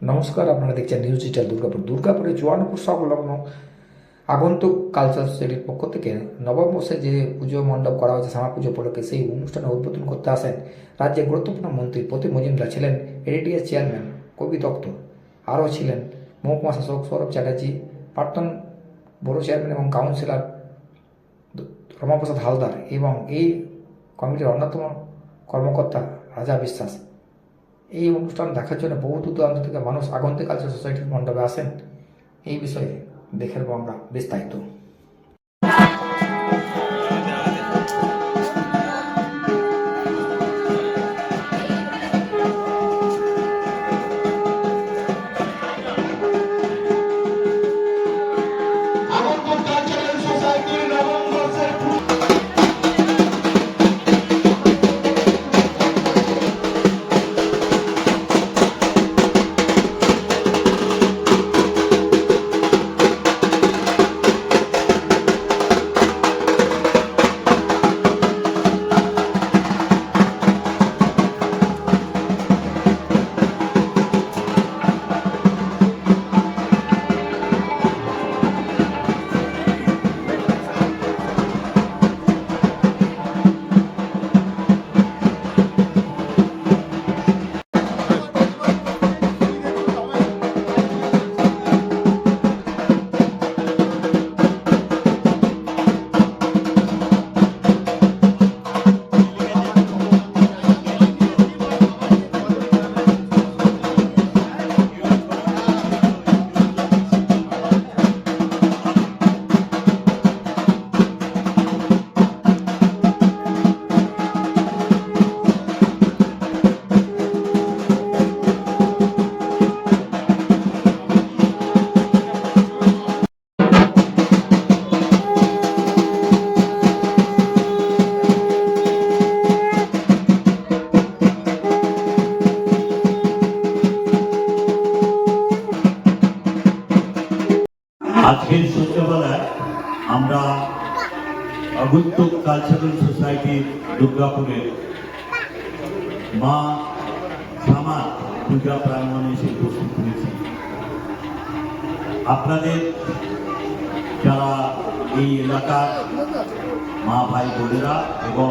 নমস্কার, আপনারা দেখছেন নিউজ ডিজিটাল দুর্গাপুর। দুর্গাপুরে চুয়ান্নপুর সংলগ্ন আগন্তুক কালচার সোসাইটির পক্ষ থেকে নববর্ষে যে পুজো মণ্ডপ করা হয়েছে, শ্যামা পুজো উপলক্ষে সেই অনুষ্ঠানে উদ্বোধন করতে আসেন রাজ্যের গুরুত্বপূর্ণ মন্ত্রী প্রতি মজুমদার। ছিলেন এডিডিএস চেয়ারম্যান কবি দত্ত। আরও ছিলেন মহকুমা শাসক সৌরভ চ্যাটার্জি, প্রাক্তন বড় চেয়ারম্যান এবং কাউন্সিলর রমাপ্রসাদ হালদার এবং এই কমিটির অন্যতম কর্মকর্তা রাজা বিশ্বাস। এই অনুষ্ঠান দেখার জন্য বহু দূর দূরান্ত থেকে মানুষ আগন্তকাল সোসাইটির মণ্ডপে আসেন। এই বিষয়ে দেখে নেব আমরা বিস্তারিত। আজকের সন্ধ্যাবেলায় আমরা অগুত্তক কালচারাল সোসাইটির দুর্গাপুরের মা শ্যামা পূজা প্রাঙ্গণে এসে উপস্থিত হয়েছি। আপনাদের যারা এই এলাকার মা, ভাই, বোনেরা এবং